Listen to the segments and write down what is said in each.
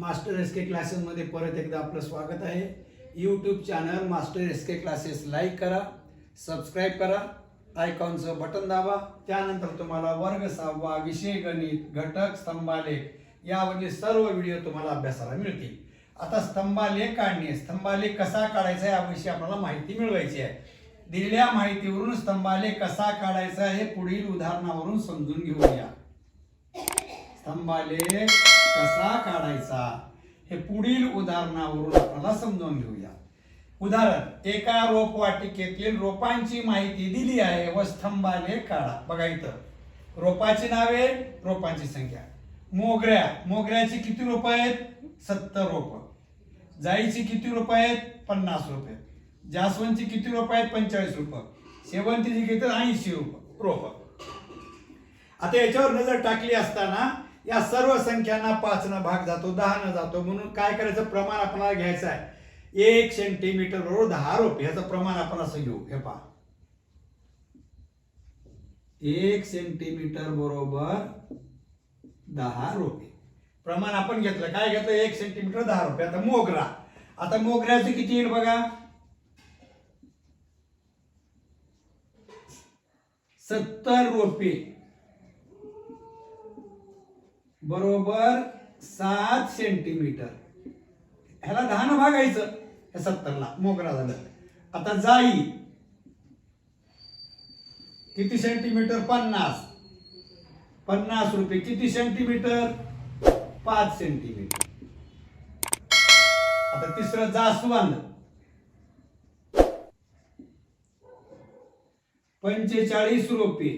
Master S के क्लासेसमध्ये परत एकदा आपलं स्वागत आहे. YouTube channel master S K classes like करा सबस्क्राईब करा आयकॉनचं बटन दाबा. त्यानंतर तुम्हाला वर्ग सहावा विषय गणित घटक स्तंभालेख यावरील सर्व व्हिडिओ तुम्हाला अभ्यासाला मिळतील. आता स्तंभालेख काढणे स्तंभालेख कसा काढायचा याविषयी आपल्याला माहिती मिळवायची आहे. दिलेल्या माहितीवरून स्तंभालेख कसा काढायचा हे पुढील उदाहरणावरून समजून घेऊया. स्तंभालेख कसा काढायचा हे पुढील उदाहरणावरून आपल्याला समजावून घेऊया. उदाहरण एका रोपवाटिकेतील रोपांची माहिती दिली आहे व स्तंभालेख काढा. बघा इथं. रोपाची नावे रोपांची संख्या. मोगऱ्या मोगऱ्याची किती रोप आहेत? सत्तर रोप. जाईची किती रोप आहेत? पन्नास रुपये जास्वंदची किती रोप आहेत? पंचेचाळीस रुपये शेवंतीची किती? ऐंशी रुपये रोप. आता याच्यावर नजर टाकली असताना या सर्व संख्यांना पाचनं भाग जातो दहा जातो. म्हणून काय करायचं? प्रमाण आपल्याला घ्यायचं आहे. एक सेंटीमीटर बरोबर दहा रुपये ह्याचं प्रमाण आपण असं घेऊ. हे पहा. एक सेंटीमीटर बरोबर दहा रोपे. प्रमाण आपण घेतलं. काय घेतलं? एक सेंटीमीटर दहा रुपये आता मोगरा. आता मोगऱ्याचं किती येईल बघा? सत्तर रोपे. बरोबर सात सेंटीमीटर ह्याला दहानं भागायचं ह्या सत्तरला. मोगरा झालं. आता जाई. किती सेंटीमीटर पन्नास. पन्नास रुपये. किती सेंटीमीटर पाच सेंटीमीटर आता तिसरं जास्वंद पंचेचाळीस रुपये.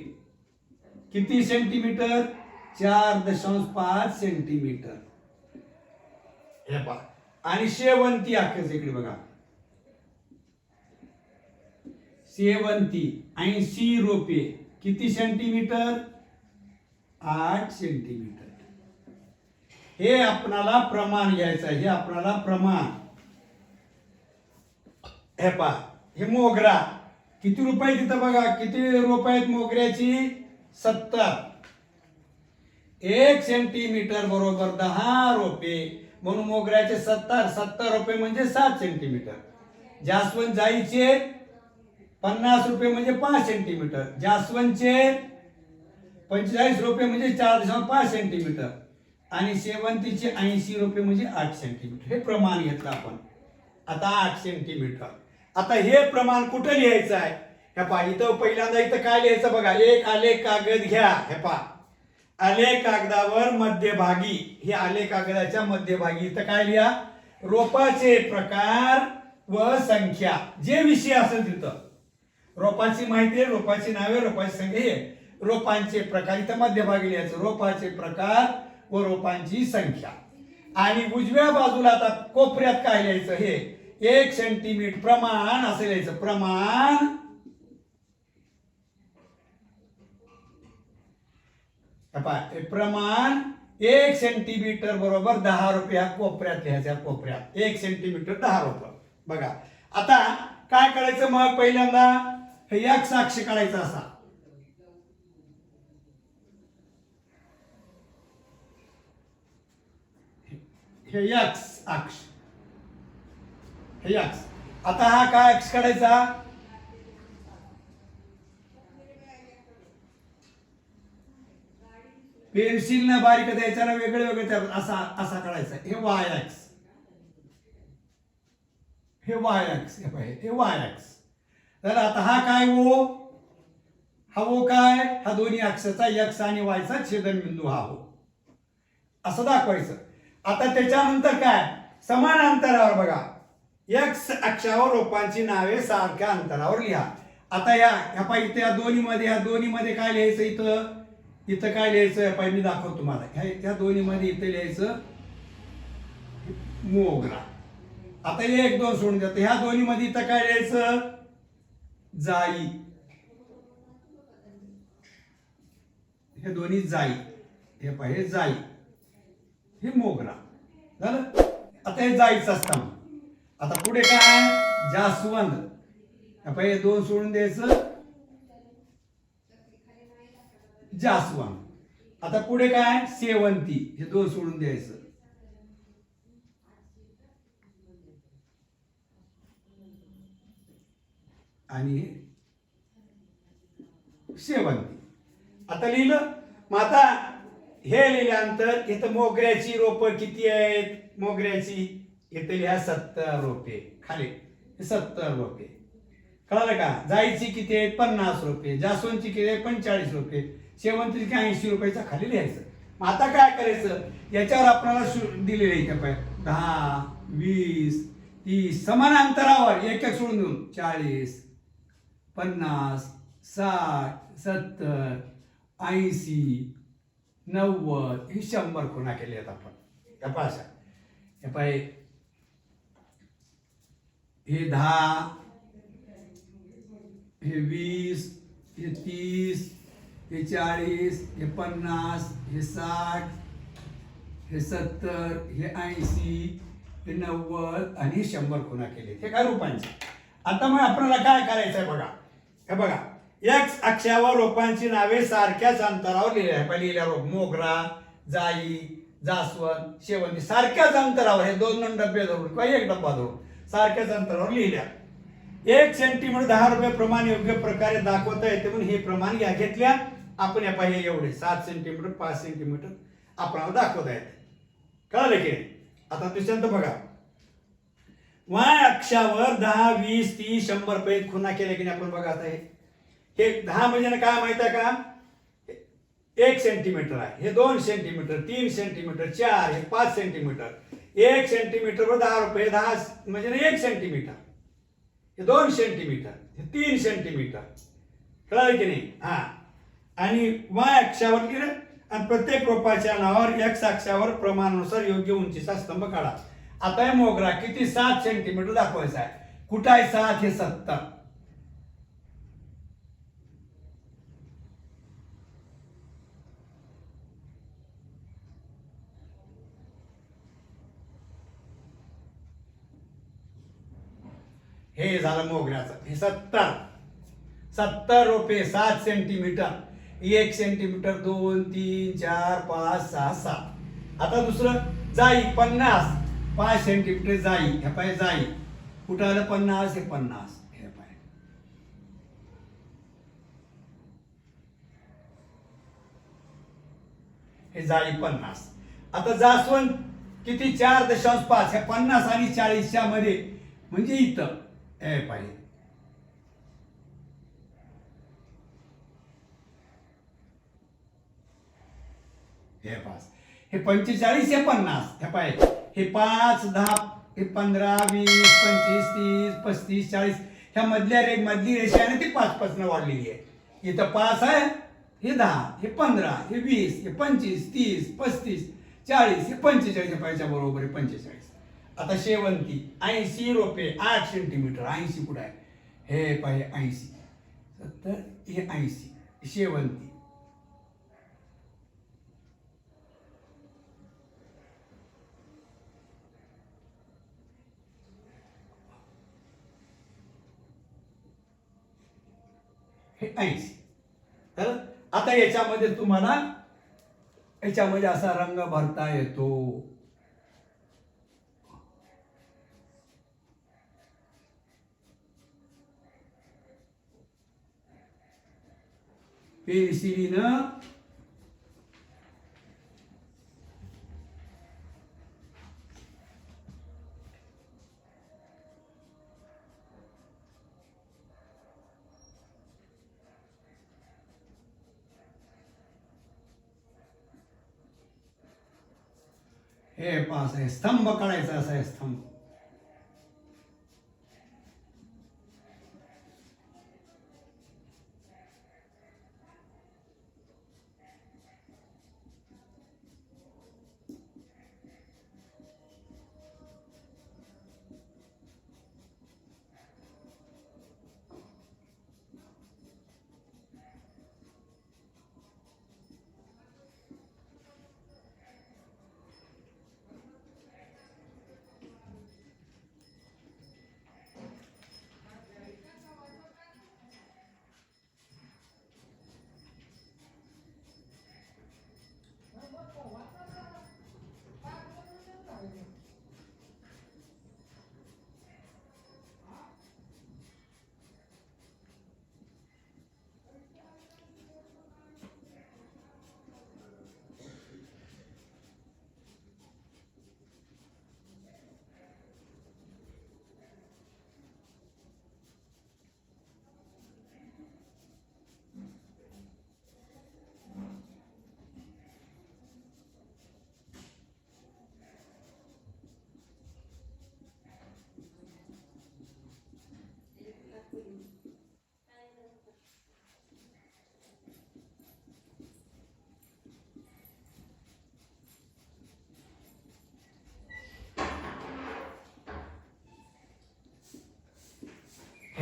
किती सेंटीमीटर चार दशांश पाच सेंटीमीटर. हे पहा. आणि शेवंती अखेर इकडे बघा. शेवंती ऐंशी रुपये किती सेंटीमीटर? आठ सेंटीमीटर. हे आपणाला प्रमाण घ्यायचं हे आपणाला प्रमाण. हे पहा. हे मोगरा. किती रुपये तिथं बघा. किती रुपये आहेत मोगऱ्याची? सत्तर. एक सेंटीमीटर बरोबर दहा रुपये म्हणून मोगऱ्याचे सत्तर सत्तर रुपये म्हणजे सात सेंटीमीटर जास्वंद जाईचे पन्नास रुपये म्हणजे पाच सेंटीमीटर जास्वंदचे पंचेचाळीस रुपये म्हणजे चार दशांश पाच सेंटीमीटर आणि शेवंतीचे ऐंशी रुपये म्हणजे आठ सेंटीमीटर हे प्रमाण घेतलं आपण. आता आठ सेंटीमीटर आता हे प्रमाण कुठं लिहायचं आहे? हे पहा इथं पहिल्यांदा इथं काय लिहायचं बघा? एक आले कागद घ्या. हे पहा. आले कागदावर मध्यभागी. हे आले कागदाच्या मध्यभागी. इथं काय लिहा? रोपाचे प्रकार व संख्या. जे विषय असेल तिथं. रोपाची माहिती आहे रोपाची नावे रोपाची संख्या. हे रोपांचे प्रकार. इथं मध्यभागी लिहायचं. रोपाचे प्रकार व रोपांची संख्या. आणि उजव्या बाजूला आता कोपऱ्यात काय लिहायचं? हे एक सेंटीमीटर प्रमाण असं लिहायचं. प्रमाण हे पहा, हे प्रमाण एक सेंटीमीटर बरोबर दहा रुपये ह्या कोपऱ्यात लिहायच्या कोपऱ्यात. एक सेंटीमीटर दहा रुपये. बघा आता काय करायचं मग पहिल्यांदा? हे एक साक्ष काढायचा असा. हे यक्स अक्ष हे यक्स आता हा काय अक्ष काढायचा? पेन्सिल न बारीक द्यायचा ना वेगळे वेगळे त्या असा असा करायचा. हे वाय एक्स हे वायक्स हे पाहे हे वाय एक्स तर आता हा काय ओ हा ओ काय? हा दोन्ही अक्षाचा यक्ष आणि वायचा छेदनबिंदू हा हो असं दाखवायचं. आता त्याच्यानंतर काय? समान अंतरावर बघा. एक्स अक्षावर रोपांची नावे सारख्या अंतरावर लिहा. आता या ह्या पाय या दोन्ही मध्ये या दोन्ही मध्ये काय लिहायचं इथं? इथं काय लिहायचं पाहिजे मी दाखवतो तुम्हाला. ह्या त्या दोन्हीमध्ये इथं लिहायचं मोगरा. आता हे एक दोन सोडून जातं ह्या दोन्ही मध्ये इथं काय लिहायचं? जाई. हे दोन्ही जाई. हे पाहिजे जाई. हे मोगरा. झालं? आता हे जायचं असतं आता पुढे काय? जास्वंद. हे पाहिजे दोन सोडून द्यायचं. जास्वान आता पुढे काय? शेवंती हे दोन सोडून द्यायचं. आणि शेवंती आता लिहिलं. मग आता हे लिहिल्यानंतर इथं मोगऱ्याची रोपं किती आहेत? मोगऱ्याची इथे लिहा सत्तर रोपे. खाली. सत्तर रोपे. कळालं का? जायची किती आहेत? पन्नास रुपये. जास्वंदची किती आहे पंचेचाळीस रुपये. शेवंतीची ऐंशी रुपयाच्या खाली लिहायचं. मग आता काय करायचं? याच्यावर आपल्याला शु- दिलेलं आहे इथं पाय. दहा वीस तीस समान अंतरावर एक एक सोडून देऊन. चाळीस पन्नास साठ सत्तर ऐंशी नव्वद. हे शंभर खुणा केले आहेत आपण. या पाशा हे पाय. हे दहा हे वीस हे तीस हे चाळीस हे पन्नास हे साठ हे सत्तर हे ऐंशी हे नव्वद आणि हे शंभर खुणा केले हे काय रूपांचे? आता मग आपल्याला काय करायचं आहे बघा. हे बघा. एक्स अक्षावर रोपांची नावे सारख्याच अंतरावर लिहिल्या आहे पहिले लिहिल्या रोप मोगरा जाई जास्वंद शेवंती. सारख्याच अंतरावर हे दोन दोन डब्बे धरून किंवा एक डब्बा धरून सारख्याच अंतरावर लिहिल्या. एक सेंटीमीटर दहा रुपये प्रमाण योग्य प्रकारे दाखवता येते म्हणून हे प्रमाण घ्या घेतल्या. आपण या पाहिजे एवढे. सात सेंटीमीटर पाच सेंटीमीटर आपणाला दाखवता येते. कळलं की आता दुसऱ्यांत बघा. वाय अक्षावर दहा वीस तीस शंभर रुपये खुना केल्या की नाही आपण बघा आता हे. हे दहा म्हणजे काय माहीत आहे का? एक सेंटीमीटर आहे. हे दोन सेंटीमीटर तीन सेंटीमीटर चार हे पाच सेंटीमीटर एक सेंटीमीटरवर दहा रुपये दहा म्हणजे एक सेंटीमीटर हे दोन सेंटीमीटर हे तीन सेंटीमीटर कळलं की नाही? हा. आणि वाय अक्षावर की आणि प्रत्येक रोपाच्या नावावर एक्स अक्षावर प्रमाणानुसार योग्य उंचीचा स्तंभ काढा. आता हे मोगरा किती? सात सेंटीमीटर दाखवायचा आहे. कुठं आहे सात? हे सत्तर. हे झालं मोगऱ्याचं. हे सत्तर. सत्तर रुपये सात सेंटीमीटर एक सेंटीमीटर दोन तीन चार पाच सहा सात. आता दुसरं जाई पन्नास. पाच सेंटीमीटर जाई हे पाय जाई. कुठं आलं पन्नास? हे पन्नास. हे पाय. हे जाई पन्नास. आता जास्वंद किती? चार दशांश पाच. ह्या पन्नास आणि चाळीसच्या मध्ये. म्हणजे इथं. हे पाहिजे हे पाच. हे पंचेचाळीस हे पन्नास. हे पाय. हे पाच दहा हे पंधरा वीस पंचवीस तीस पस्तीस चाळीस. ह्या मधल्या रे मधली रेषा आहे ना ती पाच पाचनं वाढलेली आहे. इथं पाच आहे. हे दहा हे पंधरा हे वीस हे पंचवीस तीस पस्तीस चाळीस हे पंचेचाळीस. पाहिजे बरोबर आहे पंचेचाळीस. आता शेवंती ऐंशी रोपे आठ सेंटीमीटर ऐंशी कुठं आहे. हे पाहिजे ऐंशी. सत्तर हे ऐंशी. शेवंती. हे ऐंशी. तर आता याच्यामध्ये तुम्हाला याच्यामध्ये असा रंग भरता येतो. पेन्सिलीनं हे पास आहे स्तंभ काढायचा असा आहे स्तंभ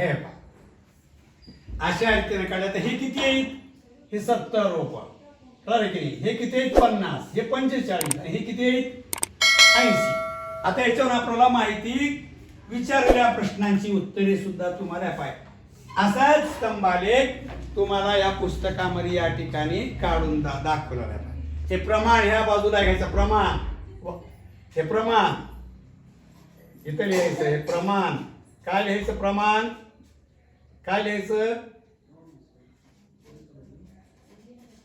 हे पहा. अशा रीतीने काढल्या तर हे किती येईल हे सत्तर रोप की नाही? हे किती येईल पन्नास. हे पंचेचाळीस. आणि हे किती येईल ऐंशी. आता याच्यावर आपल्याला माहिती विचारलेल्या प्रश्नांची उत्तरे सुद्धा तुम्हाला पाहिजे असाच स्तंभालेख तुम्हाला या पुस्तकामध्ये या ठिकाणी काढून दा दाखवला हे प्रमाण ह्या बाजूला घ्यायचं. प्रमाण. व- हे प्रमाण. इथं लिहायचं हे प्रमाण. काय लिहायचं? प्रमाण. काय लिहायचं?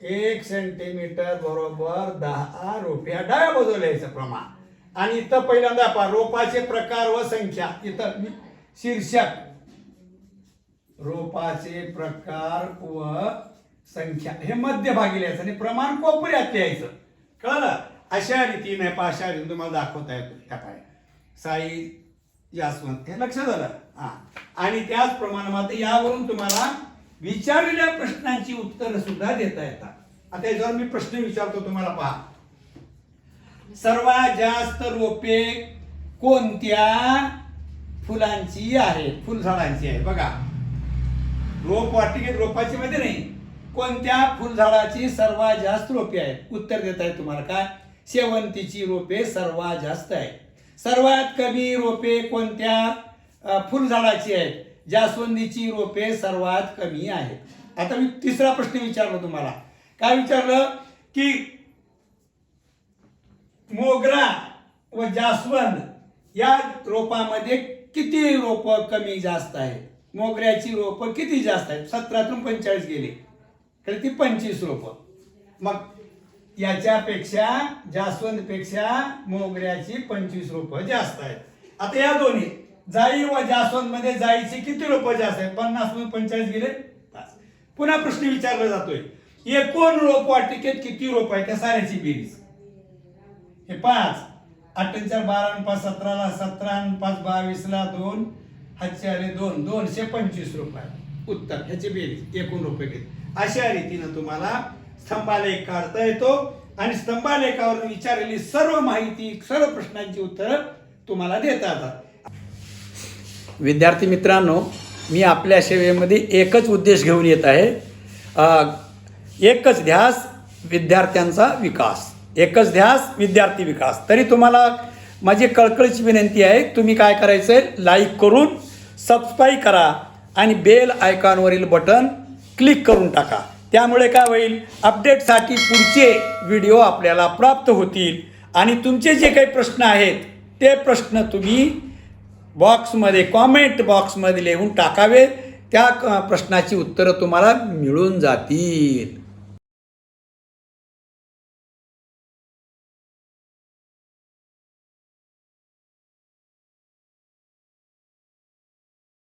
एक सेंटीमीटर बरोबर दहा रुपया. डाव्या बाजूला लिहायचं प्रमाण. आणि इथं पहिल्यांदा पहा रोपाचे प्रकार व संख्या. इथं शीर्षक. रोपाचे प्रकार व संख्या. हे मध्यभागी लिहायचं आणि प्रमाण कोपऱ्यात लिहायचं. कळलं? अशा रीतीने पहा अशा रीतीने तुम्हाला दाखवता येतो ह्या पाय. साई जास्वंत हे लक्षात आलं? हा. आणि त्याचप्रमाणे मात्र यावरून तुम्हाला विचारलेल्या प्रश्नांची उत्तरं सुद्धा देता येतात. आता याच्यावर मी प्रश्न विचारतो तुम्हाला पहा. सर्वात जास्त रोपे कोणत्या फुलांची आहे फुलझाडांची आहे बघा. रोप वाटिकेत रोपाची मध्ये नाही. कोणत्या फुलझाडाची सर्वात जास्त रोपे आहेत? उत्तर देत आहे तुम्हाला. काय? शेवंतीची रोपे सर्वात जास्त आहे सर्वात कमी रोपे कोणत्या? फुलझाडाची आहेत. जास्वंदीची रोपे सर्वात कमी आहेत. आता मी तिसरा प्रश्न विचारलो तुम्हाला. काय विचारलं? की मोगरा व जास्वंद या रोपामध्ये किती रोप कमी जास्त आहेत? मोगऱ्याची रोप किती जास्त आहेत? सतरातून पंचेचाळीस गेले. तर ती पंचवीस रोप. मग याच्यापेक्षा जास्वंदपेक्षा मोगऱ्याची पंचवीस रोप जास्त आहेत. आता या दोन्ही. जाई व जास्वंदमध्ये जाईचे किती रोप जास्त आहेत? पन्नास मधून पंचेचाळीस गेले? पाच. पुन्हा प्रश्न विचारला जातोय. एकूण रोप वाटिकेत किती रोप आहे त्या साऱ्याची बेरीज. हे पाच. अठ्ठेचार बारा आणि पाच सतराला सतरा आणि पाच बावीसला दोन. हातचे आले दोन. दोनशे पंचवीस रुपये उत्तर. ह्याची बेरीज. एकूण रुपये घेत अशा रीतीनं तुम्हाला स्तंभालेख काढता येतो. आणि स्तंभालेखावरून विचारलेली सर्व माहिती सर्व प्रश्नांची उत्तरं तुम्हाला देता येतात. विद्यार्थी मित्रांनो मी आपल्या सेवेमध्ये एकच उद्देश घेऊन येत आहे. एकच ध्यास विद्यार्थ्यांचा विकास. एकच ध्यास विद्यार्थी विकास. तरी तुम्हाला माझी कळकळीची विनंती आहे तुम्ही काय करायचं आहे लाईक करून सबस्क्राईब करा आणि बेल आयकॉनवरील बटन क्लिक करून टाका. त्यामुळे काय होईल अपडेटसाठी पुढचे व्हिडिओ आपल्याला प्राप्त होतील आणि तुमचे जे काही प्रश्न आहेत ते प्रश्न तुम्ही बॉक्समध्ये कॉमेंट बॉक्समध्ये लिहून टाकावे त्या क- प्रश्नाची उत्तरं तुम्हाला मिळून जातील.